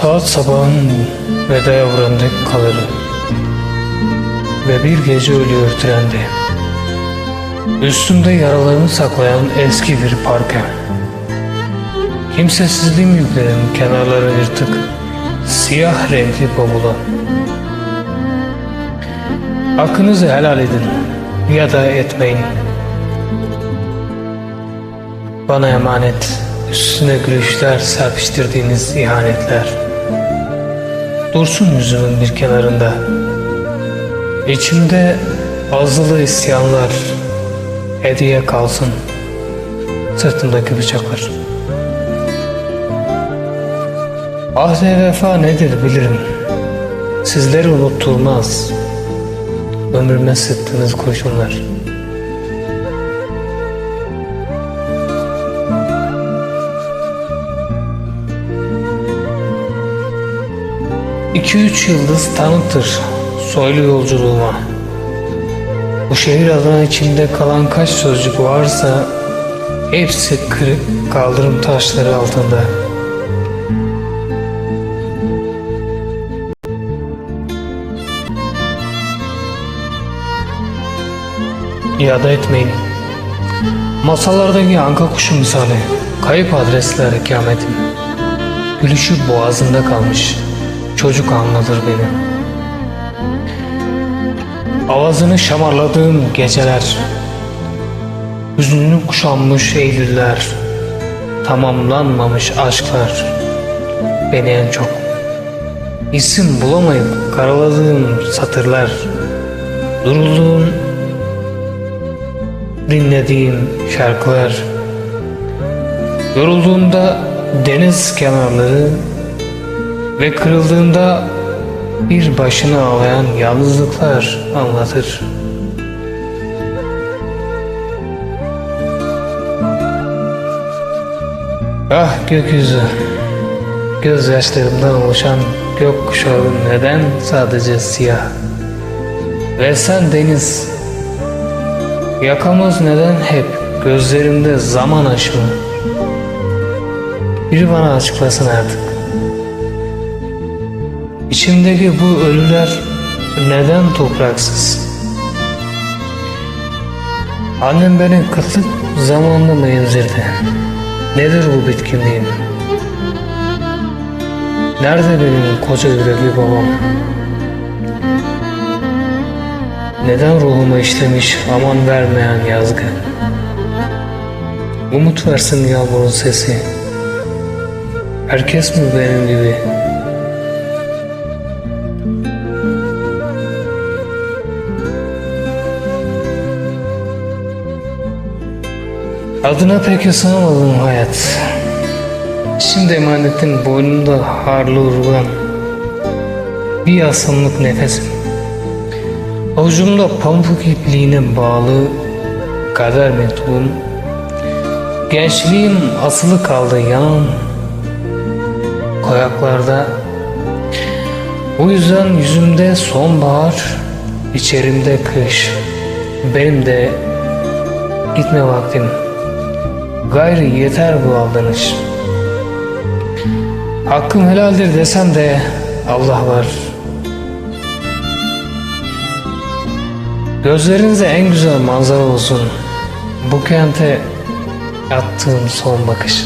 Saat sabahın vedaya vurandık kalırı Ve bir gece ölüyor trende Üstümde yaralarını saklayan eski bir parka Kimsesizliğim yükledim kenarları yırtık Siyah renkli bavula. Hakkınızı helal edin ya da etmeyin. Bana emanet üstüne gülüşler serpiştirdiğiniz ihanetler. Dursun yüzümün bir kenarında. İçimde azılı isyanlar Hediye kalsın. Sırtımdaki bıçaklar Ahde vefa nedir bilirim Sizleri unutturmaz Ömrüme sıktığınız kurşunlar İki üç yıldız tanıktır soylu yolculuğuma. Bu şehir adına içimde kalan kaç sözcük varsa hepsi kırık kaldırım taşları altında. İade etmeyin. Masalardaki anka kuşu misali, kayıp adresler hikametim. Gülüşü boğazında kalmış, çocuk anlatır beni. Avazını şamarladığım geceler, hüznünü kuşanmış eylüller, tamamlanmamış aşklar, beni en çok. İsim bulamayıp karaladığım satırlar, durulduğum dinlediğim şarkılar. Yorulduğumda deniz kenarları Ve kırıldığımda bir başına ağlayan yalnızlıklar anlatır. Ah gökyüzü Gözyaşlarımdan oluşan gökkuşağı neden sadece siyah? Ve sen deniz Yakamız neden hep gözlerimde zaman aşımı? Biri bana açıklasın artık. İçimdeki bu ölüler neden topraksız? Annem beni kıtlık zamanında mı emzirdi? Nedir bu bitkinliğim? Nerede benim koca yürekli babam? Neden ruhuma işlemiş aman vermeyen yazgı? Umut versin yağmurun sesi. Herkes mi benim gibi? Adına pek sığamadım hayat. Şimdi emanetin boynumda harlı urgan. Bir yasınlık nefesim. Avucumda pamuk ipliğine bağlı kader mektubum Gençliğim asılı kaldı yan koyaklarda. Bu yüzden yüzümde sonbahar içerimde kış Benim de gitme vaktim. Gayrı yeter bu aldanış Hakkım helaldir desem de Allah var Gözlerinize en güzel manzara olsun. Bu kente attığım son bakış.